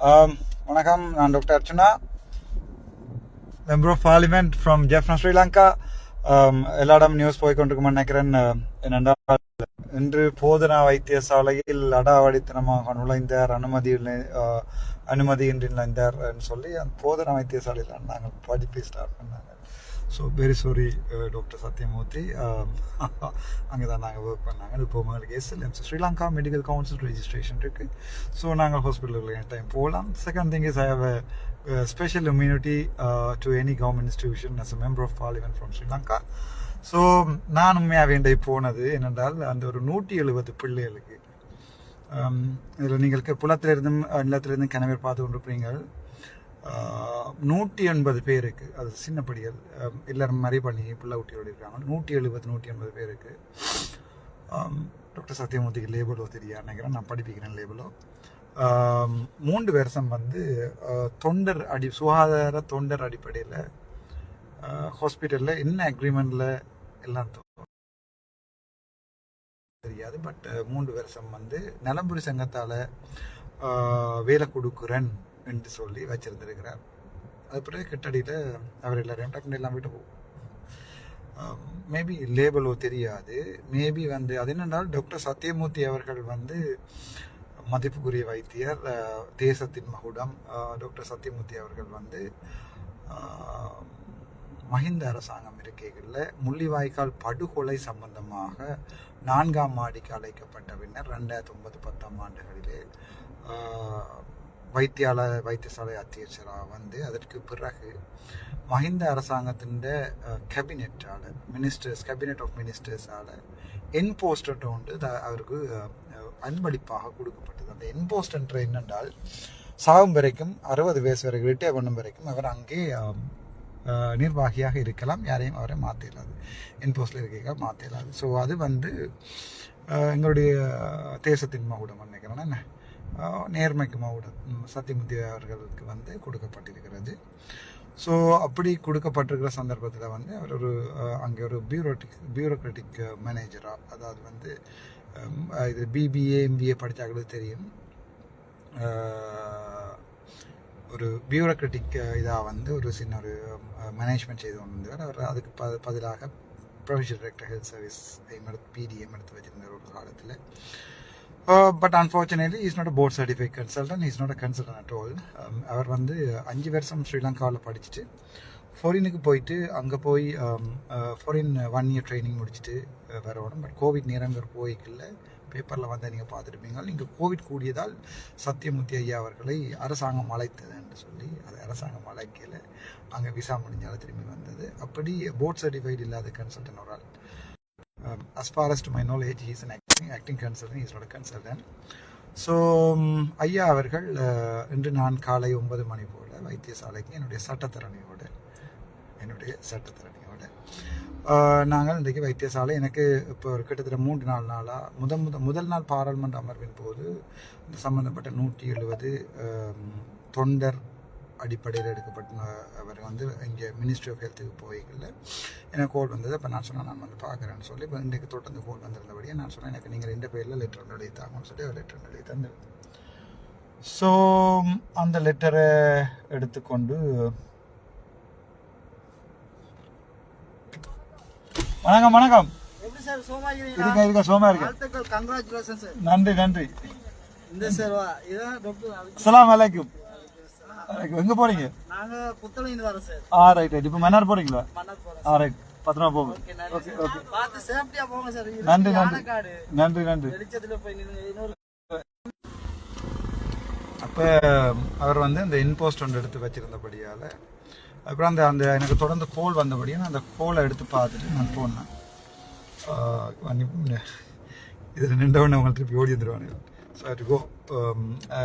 Um, வணக்கம் நான் doctor Archana. Member of parliament from Jaffna Sri Lanka எல்லா இடம் நியூஸ் போய் கொண்டிருக்குமா நினைக்கிறேன் um, என்னென்றால் இன்று போதனா வைத்தியசாலையில் அடாவடித்தனமாக நுழைந்தார். அனுமதி அனுமதியின்றி நுழைந்தார் சொல்லி அந்த போதனா வைத்தியசாலையில் நாங்கள் படிப்பை ஸ்டார்ட் பண்ணாங்க. So very sorry doctor Sathyamoorthy அங்கே தான் நாங்கள் ஒர்க் பண்ணாங்க. இப்போ உங்களுக்கு SLMC Sri Lanka medical council registration இருக்குது ஸோ நாங்கள் ஹாஸ்பிட்டலுக்கு என் டைம் போகலாம். Second thing is I have special immunity to any government institution as a member of parliament from Sri Lanka so நான் உண்மையாக வேண்டை போனது என்னென்றால் அந்த ஒரு நூற்றி எழுபது பிள்ளைகளுக்கு um, இதில் நீங்கள் க- புலத்திலிருந்தும் நிலத்திலிருந்தும் கிணவர் பார்த்து கொண்டிருப்பீங்கள் நூற்றி எண்பது பேருக்கு அது சின்ன படிகள் எல்லாரும் மறை பண்ணி பிள்ளை ஊட்டியோடு இருக்காங்க. நூற்றி எழுபது நூற்றி எண்பது பேருக்கு டாக்டர் சத்யமூர்த்திக்கு லேபிளோ தெரியா நினைக்கிறேன். நான் படிப்பிக்கிறேன் லேபிளோ மூன்று வருஷம் வந்து தொண்டர் அடி சுகாதார தொண்டர் அடிப்படையில் ஹாஸ்பிட்டலில் என்ன அக்ரிமெண்ட்டில் எல்லாம் தெரியாது. பட் மூன்று வருஷம் வந்து நலம்புரி சங்கத்தால் வேலை கொடுக்குறேன். என்று சொல்லி வச்சிருந்திருக்கிறார். அது பிறகு கிட்டடியில் அவர் எல்லாரையும் டக்குனு எல்லாம் விட்டு போகும். மேபி லேபலோ தெரியாது. மேபி வந்து அது என்னென்னால் டாக்டர் சத்யமூர்த்தி அவர்கள் வந்து மதிப்புக்குரிய வைத்தியர் தேசத்தின் மகுடம். டாக்டர் சத்யமூர்த்தி அவர்கள் வந்து மஹிந்த அரசாங்கம் இருக்கைகளில் முள்ளிவாய்க்கால் படுகொலை சம்பந்தமாக நான்காம் மாடிக்கு அழைக்கப்பட்ட பின்னர் ரெண்டாயிரத்தி ஒன்பது பத்தாம் ஆண்டுகளிலே வைத்தியாலய வைத்தியால வைத்தியசாலை அத்தியட்சராக வந்து அதற்கு பிறகு மஹிந்த அரசாங்கத்தின் கேபினெட்டால் மினிஸ்டர்ஸ் கேபினெட் ஆஃப் மினிஸ்டர்ஸால் என்போஸ்டர் வந்து த- அவருக்கு அன்பளிப்பாக கொடுக்கப்பட்டது. அந்த என்போஸ்டர் என்னென்றால் சாகும் வரைக்கும் அறுபது வயசு வரைக்கும் ரிட்டையர் பண்ணும் வரைக்கும் அவர் அங்கே நிர்வாகியாக இருக்கலாம். யாரையும் அவரை மாற்றிடலாது என்போஸ்டில் இருக்க மாற்றிடலாது ஸோ அது வந்து எங்களுடைய தேசத்தின் மகுடம் நினைக்கிறேன். என்ன? நேர்மைக்கு மகுடம் ம், சத்தியமூர்த்தி அவர்களுக்கு வந்து கொடுக்கப்பட்டிருக்கிறது. ஸோ அப்படி கொடுக்கப்பட்டிருக்கிற சந்தர்ப்பத்தில் வந்து அவர் ஒரு அங்கே ஒரு பியூரோட்டிக் பியூரோக்ராட்டிக் மேனேஜராக அதாவது வந்து இது பிபிஏ எம்பிஏ படித்தாக்களுக்கு தெரியும். ஒரு பியூரோக்ராட்டிக் இதாக வந்து ஒரு சின்ன ஒரு மேனேஜ்மெண்ட் செய்து கொண்டு வந்தார் அவர் அதுக்கு ப பதிலாக ப்ரொவிஷனல் டைரக்டர் ஹெல்த் சர்வீஸ் எடுத்து பிடிஎம் எடுத்து வச்சிருந்தார் ஒரு காலத்தில். But unfortunately is not a board certified consultant is not a consultant at all அவர் வந்து அஞ்சு வருஷம் ஸ்ரீலங்காவில் படிச்சுட்டு ஃபாரினுக்கு போயிட்டு அங்கே போய் ஃபாரின் ஒன் இயர் ட்ரைனிங் முடிச்சுட்டு வரணும் பட் கோவிட் நேரங்கிற போய்க்குள்ள பேப்பரில் வந்து நீங்கள் பார்த்துருப்பீங்க. இங்கே கோவிட் கூடியதால் சத்யமூர்த்தி ஐயா அவர்களை அரசாங்கம் அழைத்தது என்று சொல்லி அது அரசாங்கம் அழைக்கல. அங்கே விசா முடிஞ்சால திரும்பி வந்தது. அப்படி போர்ட் சர்டிஃபைடு இல்லாத கன்சல்டன் ஒரு ஆள். Um, as for far as to my knowledge, he acting an acting, acting consultant, so um, ஐயா அவர்கள் uh, இன்று நான் காலை ஒன்பது மணி போல் வைத்தியசாலைக்கு என்னுடைய சட்டத்தரணியோடு என்னுடைய சட்டத்தரணியோடு நாங்கள் இன்றைக்கு வைத்தியசாலை எனக்கு இப்போ ஒரு கிட்டத்தட்ட மூன்று நாலு நாளாக முத முத முதல் நாள் பாராளுமன்ற அமர்வின் போது இந்த சம்பந்தப்பட்ட நூற்றி எழுபது தொண்டர் அடிப்படையில் எடுக்கப்பட்ட அவர் வந்து இங்கே மினிஸ்ட்ரி ஆஃப் ஹெல்த்துக்கு போய்கல எனக்கு கோல் வந்தது. அப்போ நான் சொன்னேன் நான் வந்து பார்க்குறேன்னு சொல்லி. இப்போ இன்றைக்கு தொடர்ந்து கோல் வந்திருந்தபடியே நான் சொன்னேன் எனக்கு நீங்கள் ரெண்டு பேரில் லெட்டர் எழுதி தாங்கன்னு சொல்லி ஒரு லெட்டர் எழுதி தந்து ஸோ அந்த லெட்டரை எடுத்துக்கொண்டு வணக்கம் வணக்கம். எப்படி சார் சோமா இருக்க இருக்க சோமா இருக்கு கங்க்ராச்சுலேஷன் சார். நன்றி நன்றி. இந்த சார் இதான் டாக்டர் அலைக்கும். அலைக்கும். எங்க போறீங்க? நாங்க புத்தளைந்து வரோம் சார். ஆ ரைட் ரைட் இப்போ மன்னார் போறீங்களா? மன்னர் போறோம் ஆ ரைட் பத்திரமா போங்க ஓகே சார். பார்த்து சேஃப்டியா போங்க சார். நன்றி, நன்றி. நன்றி நன்றி. வெளிச்சத்துல போய் இன்னொரு அப்போ அவர் வந்து அந்த இன்போஸ்ட் ஒன்று எடுத்து வச்சிருந்தபடியால் அப்புறம் அந்த அந்த எனக்கு தொடர்ந்து கோல் வந்தபடியே நான் அந்த கோலை எடுத்து பார்த்துட்டு நான் போனேன். இதில் நின்றவொடனே அவங்க திருப்பி ஓடி வந்துடுவாங்க ஸோ கோ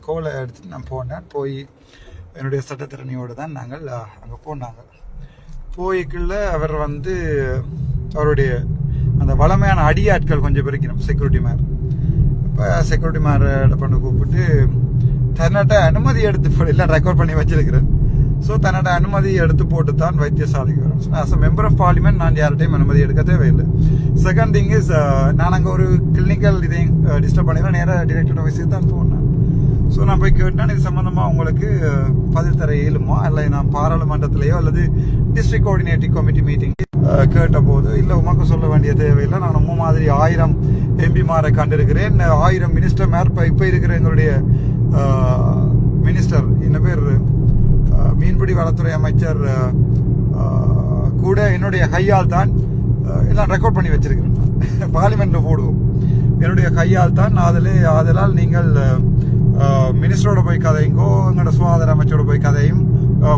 கோலை எடுத்துட்டு நான் போனேன். போய் என்னுடைய சட்டத்திறனையோடு தான் நாங்கள் அங்கே போனாங்க. போய்க்குள்ள அவர் வந்து அவருடைய அந்த வளமையான அடியாட்கள் கொஞ்சம் பேருக்கு செக்யூரிட்டி மேன் இப்போ செக்யூரிட்டி மேரை பண்ண கூப்பிட்டு தன்னாட்ட அனுமதி எடுத்து போ- எல்லாம் ரெக்கார்ட் பண்ணி வச்சிருக்கிறேன். ஸோ தன்னோட அனுமதி எடுத்து போட்டு தான் வைத்தியசாலைக்கு வரும். As a member of parliament நான் யார்கிட்டையும் அனுமதி எடுக்க தேவையில்லை. செகண்ட் திங் இஸ் நான் அங்கே ஒரு கிளினிக்கல் இதையும் டிஸ்டர்ப் பண்ணிடுறேன் நேராக டிரெக்டர் ஆஃபீஸுக்கு தான் போனேன் ஸோ நான் போய் கேட்டேன் இது சம்மந்தமாக உங்களுக்கு uh, பதில் தர இயலுமா? இல்லை நான் பாராளுமன்றத்திலேயோ அல்லது டிஸ்ட்ரிக்ட் கோஆர்டினேட்டிவ் கமிட்டி மீட்டிங் கேட்ட போது இல்லை உமக்கு சொல்ல வேண்டிய தேவையில்லை. நான் உம்ம மாதிரி ஆயிரம் எம்பிமாரை கண்டிருக்கிறேன். ஆயிரம் மினிஸ்டர் மேற்ப இப்போ இருக்கிற எங்களுடைய uh, மினிஸ்டர் இன்ன பேர்? மீன்பிடி வளத்துறை அமைச்சர் கூட என்னுடைய கையால் தான் எல்லாம் ரெக்கார்ட் பண்ணி வச்சிருக்கிறேன். பார்லிமெண்ட்ல போடுவோம். என்னுடைய கையால் தான் அதிலே ஆதலால் நீங்கள் மினிஸ்டரோட போய் கதையுங்கோ எங்களோட சுகாதார அமைச்சரோட போய் கதையும்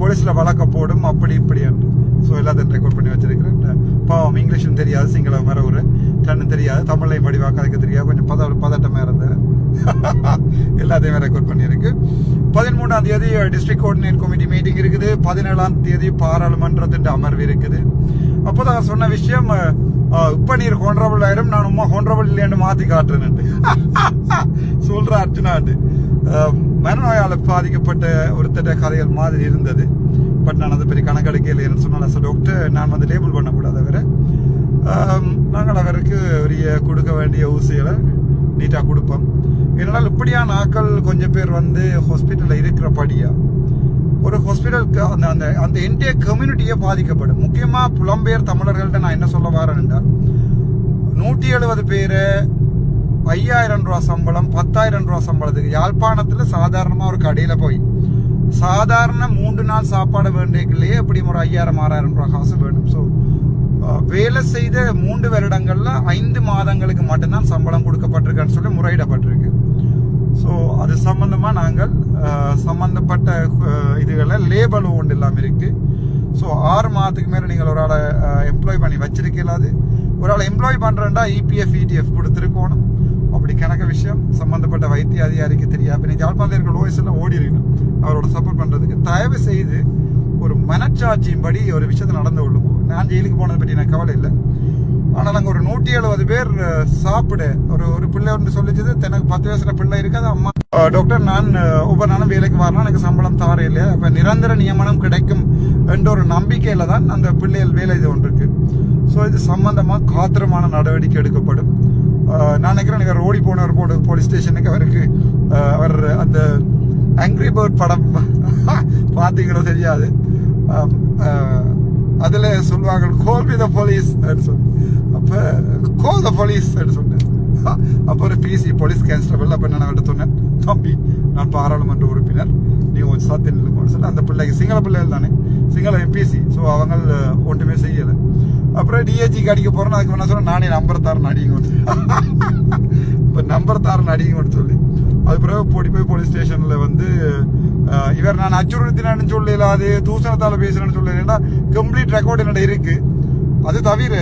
போலீஸில் வழக்க போடும் அப்படி இப்படி என்று. ஸோ எல்லாத்தையும் ரெக்கார்ட் பண்ணி வச்சிருக்கிறேன். பாவம் இங்கிலீஷும் தெரியாது சிங்கள வர ஒரு டன்னு தெரியாது தமிழ்லையும் படிவா கதைக்க தெரியாது கொஞ்சம் பத பதட்டமாக இருந்தது எல்லாத்தையுமே ரெக்கார்ட் பண்ணியிருக்கு. பதிமூணாம் தேதி டிஸ்ட்ரிக்ட் கோஆர்டினேட் கமிட்டி மீட்டிங் இருக்குது. பதினேழாம் தேதி பாராளுமன்றத்தின் அமர்வு இருக்குது. அப்போதான் சொன்ன விஷயம் அஹ், இப்ப நீர் ஹோன்ரபிள் ஆயிரும் நான் உமா ஹோன்ரபிள் இல்லைன்னு மாத்தி காட்டுறேன் சொல்ற அர்ச்சனாண்டு மனநோயால் பாதிக்கப்பட்ட ஒருத்தட்ட கதைகள் மாதிரி இருந்தது. பட் நான் அதை பெரிய கணக்கெடுக்கையில் என்ன சொன்னால் டாக்டர் நான் வந்து லேபிள் பண்ணக்கூடாது அவரை. நாங்கள் அவருக்கு உரிய கொடுக்க வேண்டிய ஊசிகளை நீட்டாக கொடுப்போம். இதனால் இப்படியான நாக்கள் கொஞ்சம் பேர் வந்து ஹாஸ்பிட்டலில் இருக்கிறபடியா ஒரு ஹாஸ்பிட்டலுக்கு அந்த அந்த அந்த இந்திய கம்யூனிட்டியே பாதிக்கப்படும். முக்கியமாக புலம்பெயர் தமிழர்கள்ட்ட நான் என்ன சொல்ல வரேன் என்றால் நூற்றி எழுபது பேர் ஐயாயிரம் ரூபா சம்பளம் பத்தாயிரம் ரூபா சம்பளத்துக்கு யாழ்ப்பாணத்தில் சாதாரணமாக ஒரு கடையில் போய் சாதாரண மூன்று நாள் சாப்பாடு வேண்டியக்குள்ளேயே எப்படி ஒரு ஐயாயிரம் ஆறாயிரம் ரூபா காசு வேணும். ஸோ வேலை செய்த மூன்று வருடங்கள்ல ஐந்து மாதங்களுக்கு மட்டும்தான் சம்பளம் கொடுக்கப்பட்டிருக்குன்னு சொல்லி முறையிடப்பட்டிருக்கு. ஸோ அது சம்பந்தமா நாங்கள் சம்பந்தப்பட்ட இதுகளை லேபல் ஒன்று இல்லாமல் இருக்கு. ஸோ ஆறு மாதத்துக்கு மேலே நீங்கள் ஒரு ஆளை எம்ப்ளாய் பண்ணி வச்சிருக்கலாது ஒரு ஆளை எம்ப்ளாய் பண்ணுறேன்டா இபிஎஃப் இடிஎஃப் கொடுத்துருக்கோணும். அப்படி கணக்க விஷயம். சம்பந்தப்பட்ட வைத்திய அதிகாரிக்கு தெரியாது. இப்போ நீங்கள் ஜாழ்ப்பாணத்தில் இருக்கிற லோயஸ் ஓடி இருக்கணும் அவரோட சப்போர்ட் பண்ணுறதுக்கு தயவு செய்து ஒரு மனச்சாட்சியின்படி ஒரு விஷயத்தில் நடந்து கொள்ளுவோம் நான் ஜெயிலுக்கு போனதை பற்றி எனக்கு கவலை இல்லை. ஆனால் அங்கே ஒரு நூற்றி எழுபது பேர் சாப்பிட ஒரு ஒரு பிள்ளை ஒன்று சொல்லிச்சது எனக்கு பத்து வயசுல பிள்ளை இருக்காது அம்மா டாக்டர் நான் ஒவ்வொரு நாளும் வேலைக்கு வரணும் எனக்கு சம்பளம் தவற இல்லையா? இப்போ நிரந்தர நியமனம் கிடைக்கும் என்ற ஒரு நம்பிக்கையில தான் அந்த பிள்ளைகள் வேலை இது ஒன்று இருக்கு. ஸோ இது சம்பந்தமாக காத்திரமான நடவடிக்கை எடுக்கப்படும். நான் நினைக்கிறேன் எனக்கு ஓடி போனவர் போடு போலீஸ் ஸ்டேஷனுக்கு அவருக்கு அவர் அந்த ஆங்கிரி பேர்ட் படம் பார்த்தீங்களோ தெரியாது. அதில் சொல்லுவாங்க கோல் பி த போலீஸ் சொல்லி அப்போ கோல் த போலீஸ் சொன்னேன். அப்போ ஒரு பிசி போலீஸ் கான்ஸ்டபிள் அப்போ நான் அவர்கிட்ட சொன்னேன். தம்பி நான் பாராளுமன்ற உறுப்பினர். நீ ஒரு சாத்தி நில்லுங்கன்னு சொல்லி அந்த பிள்ளைக்கு சிங்கள பிள்ளைகள் தானே. சிங்கள எம்பிசி ஸோ அவங்க ஒன்றுமே செய்யலை. அப்புறம் டிஏஜிக்கு அடிக்க போகிறேன்னு அதுக்கு நான் சொன்னேன் நானே நம்பர் தரேன் அடிங்க. இப்போ நம்பர் தாரன் அடிக்கணும்னு சொல்லி. அது பிறகு போடி போய் போலீஸ் ஸ்டேஷன்ல வந்து இவர் நான் அச்சுறுத்தினு சொல்லல அது தூசணத்தால் பேசுறேன்னு சொல்லல. கம்ப்ளீட் ரெக்கார்டு என்னோட இருக்கு. அது தவிர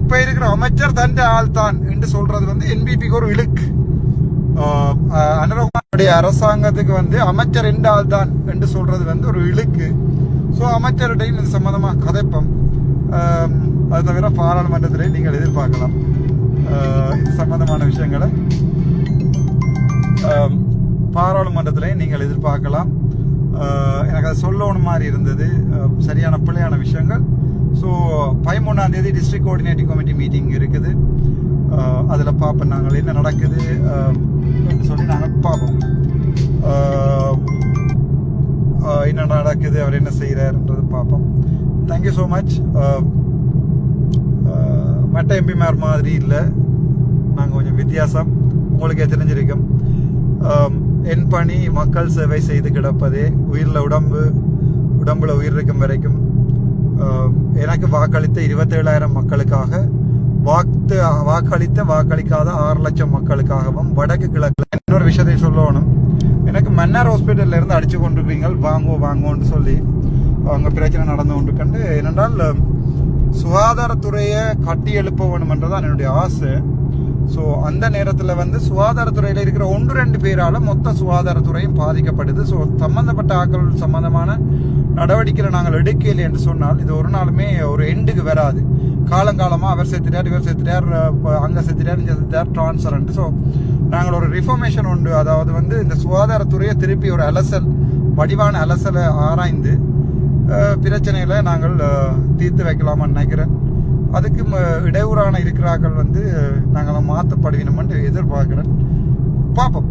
இப்போ இருக்கிற அமைச்சர் தண்ட ஆள் தான் என்று சொல்றது வந்து என்பிபிக்கு ஒரு இழுக்கு. அனுரகுமாருடைய அரசாங்கத்துக்கு வந்து அமைச்சர் எந்த ஆள் தான் என்று சொல்றது வந்து ஒரு இழுக்கு. ஸோ அமைச்சருடையும் இது சம்மந்தமாக கதைப்பம். அது தவிர பாராளுமன்றத்திலே நீங்கள் எதிர்பார்க்கலாம். சம்பந்தமான விஷயங்களை பாராளுமன்றத்திலையும் நீங்கள் எதிர்பார்க்கலாம் எனக்கு அது சொல்லணும் மாதிரி இருந்தது சரியான பிள்ளையான விஷயங்கள் ஸோ பதிமூணாம் தேதி டிஸ்ட்ரிக்ட் கோஆர்டினேட்டிவ் கமிட்டி மீட்டிங் இருக்குது அதில் பார்ப்போம் நாங்கள் என்ன நடக்குது சொல்லி நாங்கள் பார்ப்போம் என்ன நடக்குது அவர் என்ன செய்கிறாருன்றது பார்ப்போம் தேங்க்யூ ஸோ மச் மற்ற எம்பிமார் மாதிரி இல்லை. நாங்கள் கொஞ்சம் வித்தியாசம். உங்களுக்கே தெரிஞ்சிருக்கும்? என் பணி மக்கள் சேவை செய்து கிடப்பதே உயிரில் உடம்பு உடம்புல உயிர் இருக்கும் வரைக்கும். எனக்கு வாக்களித்த இருபத்தேழாயிரம் மக்களுக்காக வாக்கு வாக்களித்த வாக்களிக்காத ஆறு லட்சம் மக்களுக்காகவும் வடக்கு கிழக்கு இன்னொரு விஷயத்தை சொல்லணும். எனக்கு மன்னார் ஹாஸ்பிட்டல்ல இருந்து அடிச்சு கொண்டிருக்கீங்க வாங்குவோம் வாங்குவோன்னு சொல்லி. அவங்க பிரச்சனை நடந்து கொண்டு கண்டு ஏனென்றால் சுகாதாரத்துறையை கட்டி எழுப்ப வேணும் என்னுடைய ஆசை. ஸோ அந்த நேரத்தில் வந்து சுகாதாரத்துறையில் இருக்கிற ஒன்று ரெண்டு பேரால மொத்த சுகாதாரத்துறையும் பாதிக்கப்படுது. ஸோ சம்பந்தப்பட்ட ஆக்கள் சம்பந்தமான நடவடிக்கைகளை நாங்கள் எடுக்கலை என்று சொன்னால் இது ஒரு நாளுமே ஒரு எண்டுக்கு வராது. காலங்காலமாக அவர் செத்துட்டார் இவர் செத்துட்டார் அங்கே செத்துட்டார் இங்கே செத்துட்டார் டிரான்ஸ்பரண்ட் ஸோ நாங்கள் ஒரு ரிஃபர்மேஷன் உண்டு. அதாவது வந்து இந்த சுகாதாரத்துறையை திருப்பி ஒரு அலசல் வடிவான அலசலை ஆராய்ந்து பிரச்சனைகளை நாங்கள் தீர்த்து வைக்கலாம்னு நினைக்கிறேன். அதுக்கு இடையூறான இருக்கிறார்கள் வந்து நாங்கள் மாற்றப்படுவினோம்னு எதிர்பார்க்கிறேன். பார்ப்போம்.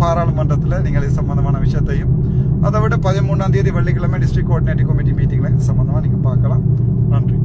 பாராளுமன்றத்தில் நீங்கள் இது சம்பந்தமான விஷயத்தையும் அதை விட பதிமூணாம் தேதி வெள்ளிக்கிழமை டிஸ்ட்ரிக்ட் கோஆர்டினேட்டிங் கமிட்டி மீட்டிங்கில் இது சம்பந்தமாக நீங்கள் பார்க்கலாம். நன்றி.